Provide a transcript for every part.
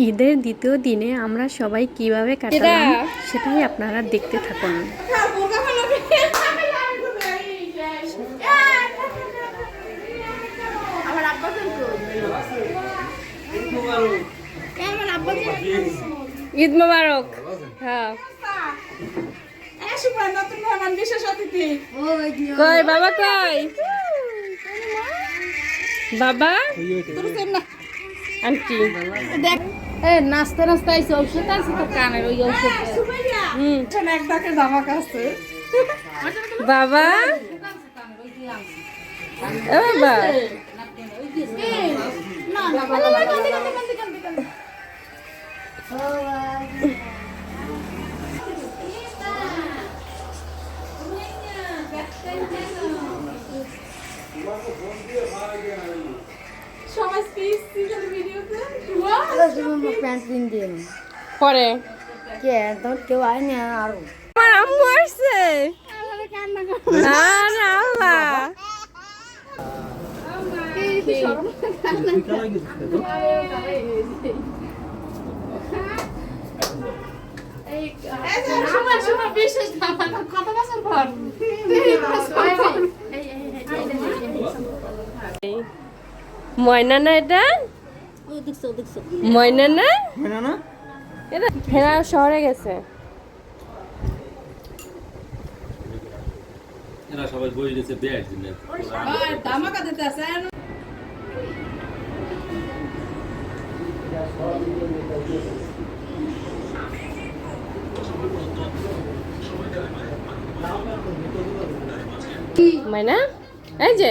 ঈদের দ্বিতীয় দিনে আমরা সবাই কীভাবে কাটালাম সেটাই আপনারা দেখতে থাকুন। ঈদ মোবারক। হ্যাঁ। নতুন মেহমান বিশেষ অতিথি। কই বাবা কই বাবা? আন্টি। দেখ। এ নাস্তা নাচতে আইসি ঔষধ আছে তো কানের ওই ঔষধ। হুম। এক ডাকে জামা কাছে বাবা। ও বাবা। না না প্যান্ট কিন দিন পরে কে তো কেউ আয়নি আর আমার আম্মু আসছে আর আল্লাহ শোনা শোনা বিশেষ জামা কত বছর পর ময়না না এটা দেখছ দেখছ। ময়না না? এটা শহরে গেছে। এরা সবাই বই গেছে বিয়ের জন্য ধামাকা দিতে আছে ময়না? এই যে।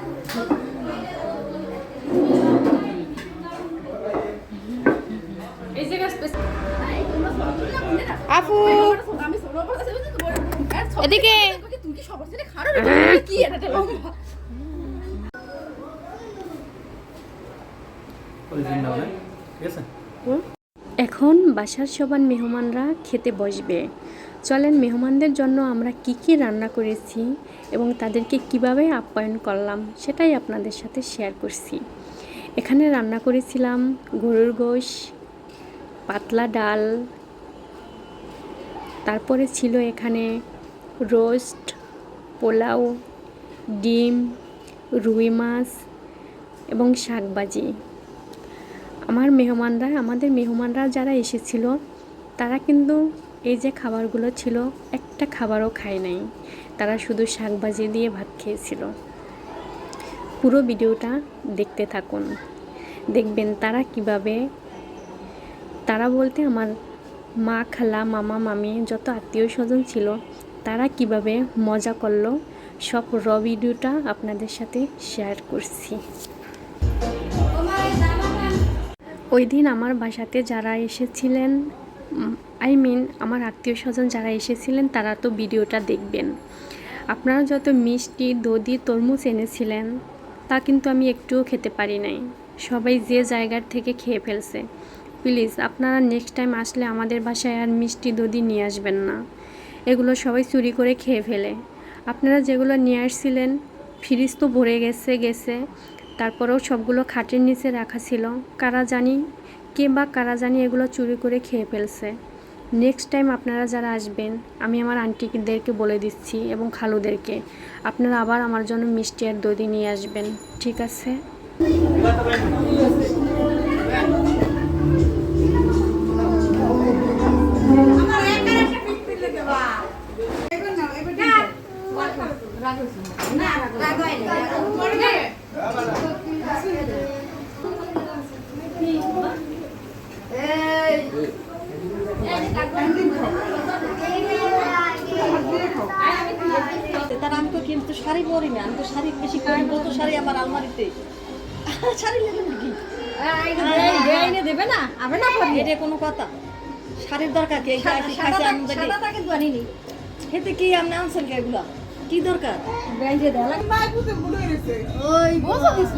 আপু। এদিকে। এখন বাসার সবার মেহমানরা খেতে বসবে। চলেন মেহমানদের জন্য আমরা কি কি রান্না করেছি এবং তাদেরকে কীভাবে আপ্যায়ন করলাম সেটাই আপনাদের সাথে শেয়ার করছি। এখানে রান্না করেছিলাম গরুর গোশ পাতলা ডাল তারপরে ছিল এখানে রোস্ট, পোলাও, ডিম, রুই মাছ এবং শাকবাজি। আমার মেহমানরা, আমাদের মেহমানরা যারা এসেছিল, তারা কিন্তু এই যে খাবারগুলো ছিল, একটা খাবারও খায় নাই। তারা শুধু শাকভাজি দিয়ে ভাত খেয়েছিল। পুরো ভিডিওটা দেখতে থাকুন। দেখবেন তারা কীভাবে, তারা বলতে আমার মা, খালা, মামা, মামি যত আত্মীয় স্বজন ছিল, তারা কীভাবে মজা করল, সব র ভিডিওটা আপনাদের সাথে শেয়ার করছি। ওই দিন আমার বাসাতে যারা এসেছিলেন আই মিন আমার আত্মীয় স্বজন যারা এসেছিলেন, তারা তো ভিডিওটা দেখবেন। আপনারা যত মিষ্টি, দধি, তরমুজ এনেছিলেন, তা কিন্তু আমি একটুও খেতে পারি নাই। সবাই যে জায়গার থেকে খেয়ে ফেলছে। প্লিজ, আপনারা নেক্সট টাইম আসলে আমাদের বাসায় আর মিষ্টি দধি নিয়ে আসবেন না। এগুলো সবাই চুরি করে খেয়ে ফেলে। আপনারা যেগুলো নিয়ে আসছিলেন, ফ্রিজ তো ভরে গেছে গেছে। তারপরেও সবগুলো খাটের নিচে রাখা ছিল। কারা জানি, কে বা কারা জানি এগুলো চুরি করে খেয়ে ফেলছে। নেক্সট টাইম আপনারা যারা আসবেন, আমি আমার আন্টিদেরকে বলে দিচ্ছি এবং খালুদেরকে, আপনারা আবার আমার জন্য মিষ্টি আর দধি নিয়ে আসবেন, ঠিক আছে? শাড়ি পরি না আমি তো শাড়ি বেশি পরি কত শাড়ি আমার আলমারিতে। শাড়ি নেবেন কি দেবে না আবে না এটা কোনো কথা। শাড়ির দরকার কি? খাইছে আমাদের হেতে কি? আনছেন কে এগুলা? কি দরকার? ওই বোঝা কিছু